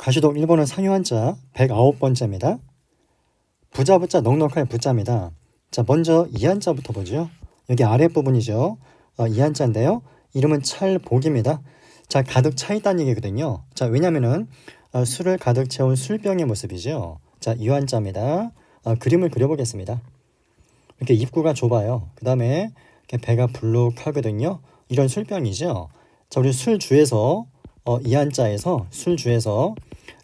가시동 1번은 상유한자 109번째입니다. 부자 부자 넉넉할 부자입니다. 자 먼저 이한자부터 보죠. 여기 아랫부분이죠. 어, 이한자인데요. 이름은 찰복입니다. 자 가득 차 있다는 얘기거든요. 자 왜냐면은 어, 술을 가득 채운 술병의 모습이죠. 자 유한자입니다. 어, 그림을 그려보겠습니다. 이렇게 입구가 좁아요. 그 다음에 배가 불룩하거든요. 이런 술병이죠. 자 우리 술주에서 어, 이 한자에서 술주에서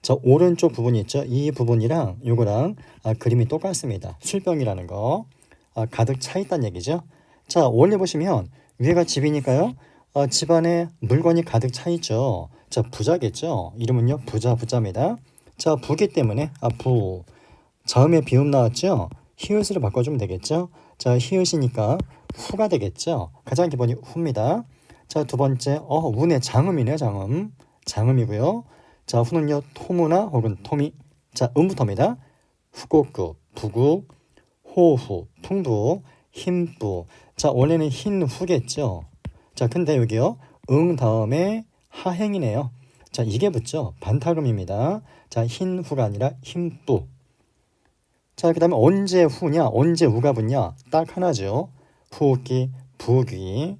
저 오른쪽 부분이 있죠. 이 부분이랑 요거랑 아, 그림이 똑같습니다. 술병이라는 거 아, 가득 차 있다는 얘기죠. 자 원래 보시면 위에가 집이니까요. 어, 집안에 물건이 가득 차 있죠. 자 부자겠죠. 이름은요 부자 부자입니다. 자 부기 때문에 아 부. 자음에 비음 나왔죠. 히읗으로 바꿔주면 되겠죠. 자 히읗이니까 후가 되겠죠. 가장 기본이 후입니다. 자, 두 번째, 어, 운의 장음이네요, 장음. 장음이고요. 자, 후는요, 토무나 혹은 토미. 자, 음부터입니다. 후곡구, 부국, 호후, 풍부, 흰부. 자, 원래는 흰 후겠죠. 자, 근데 여기요, 응 다음에 하행이네요. 자, 이게 붙죠. 반타금입니다. 자, 흰 후가 아니라 흰뿌. 자, 그 다음에 언제 후냐, 언제 우가 붙냐? 딱 하나죠. 후기, 부기.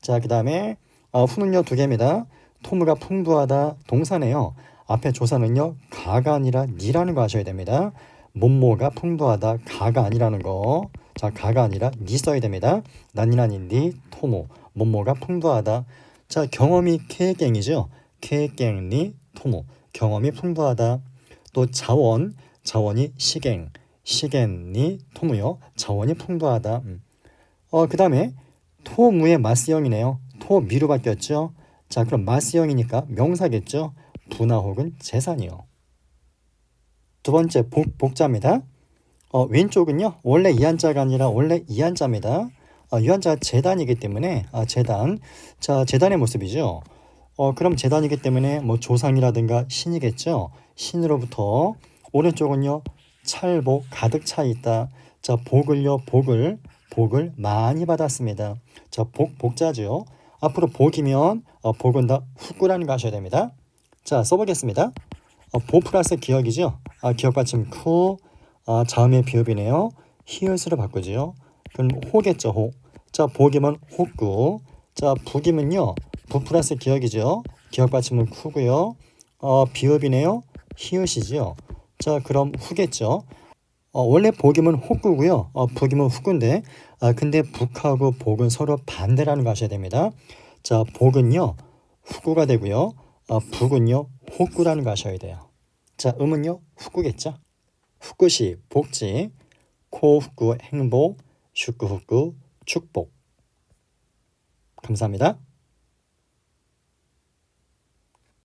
자, 그 다음에 어, 후는요 두 개입니다. 토무가 풍부하다 동사네요. 앞에 조사는요 가가 아니라 니라는 거 아셔야 됩니다. 몸모가 풍부하다 가가 아니라는 거. 자, 가가 아니라 니 써야 됩니다. 난이나니 니 토모 몸모가 풍부하다. 자, 경험이 케갱이죠. 케갱 니 토모 경험이 풍부하다. 또 자원 자원이 시갱 시갱 니 토무요 자원이 풍부하다. 음. 어, 그 다음에 토무의 마스형이네요. 토미로 바뀌었죠. 자, 그럼 마스형이니까 명사겠죠. 분화 혹은 재산이요. 두 번째 복, 복자입니다. 어, 왼쪽은요. 원래 이한자가 아니라 원래 이한자입니다. 어, 유한자가 재단이기 때문에 아, 재단. 자, 재단의 모습이죠. 어, 그럼 재단이기 때문에 뭐 조상이라든가 신이겠죠. 신으로부터 오른쪽은요. 찰복 가득 차 있다. 자, 복을요. 복을 복을 많이 받았습니다. 자, 복 복자죠. 앞으로 복이면 어, 복은 다 후꾸라는 거 하셔야 됩니다. 자, 써보겠습니다. 어, 보 플러스 기억이죠. 아, 기억 받침 쿠. 아, 자음의 비읍이네요. 히읗으로 바꾸지요. 그럼 호겠죠, 호. 자, 복이면 호구. 자, 북이면요. 부 플러스 기억이죠. 기억 받침은 쿠고요. 어, 비읍이네요. 히읗이지요. 자, 그럼 후겠죠. 어, 원래 복이면 혹구고요. 어, 북이면 후구인데, 아, 근데 북하고 복은 서로 반대라는 거 아셔야 됩니다. 자, 복은요, 후구가 되고요. 어, 북은요, 혹구라는 거 아셔야 돼요. 자, 음은요, 후구겠죠. 후구시, 복지, 코후구, 행복, 슈구후구, 축복. 감사합니다.